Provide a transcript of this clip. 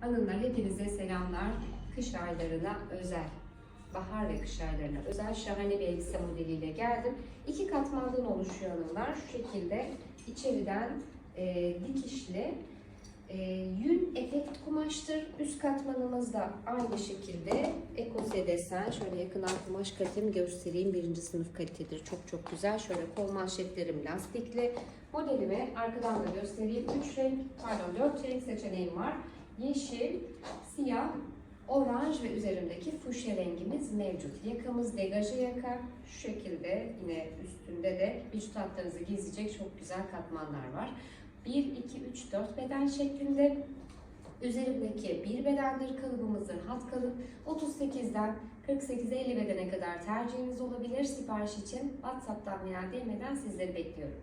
Hanımlar hepinize selamlar. Kış aylarına özel, bahar ve kış aylarına özel şahane bir elbise modeliyle geldim. İki katmandan oluşuyor hanımlar. Şu şekilde içeriden e, dikişli e, yün efekt kumaştır. Üst katmanımız da aynı şekilde ekose desen. Şöyle yakından kumaş kalitemi göstereyim. Birinci sınıf kalitedir. Çok çok güzel. Şöyle kol manşetlerim lastikli. Modelimi arkadan da göstereyim. 3 renk, pardon 4 renk seçeneğim var. Yeşil, siyah, oranj ve üzerindeki fuşya rengimiz mevcut. Yakamız degaje yaka. Şu şekilde yine üstünde de vücut hatlarınızı gizleyecek çok güzel katmanlar var. 1, 2, 3, 4 beden şeklinde. Üzerimdeki bir bedendir kalıbımızın hat kalıp 38'den 48'e 50 bedene kadar tercihiniz olabilir. Sipariş için WhatsApp'tan veya DM'den sizleri bekliyorum.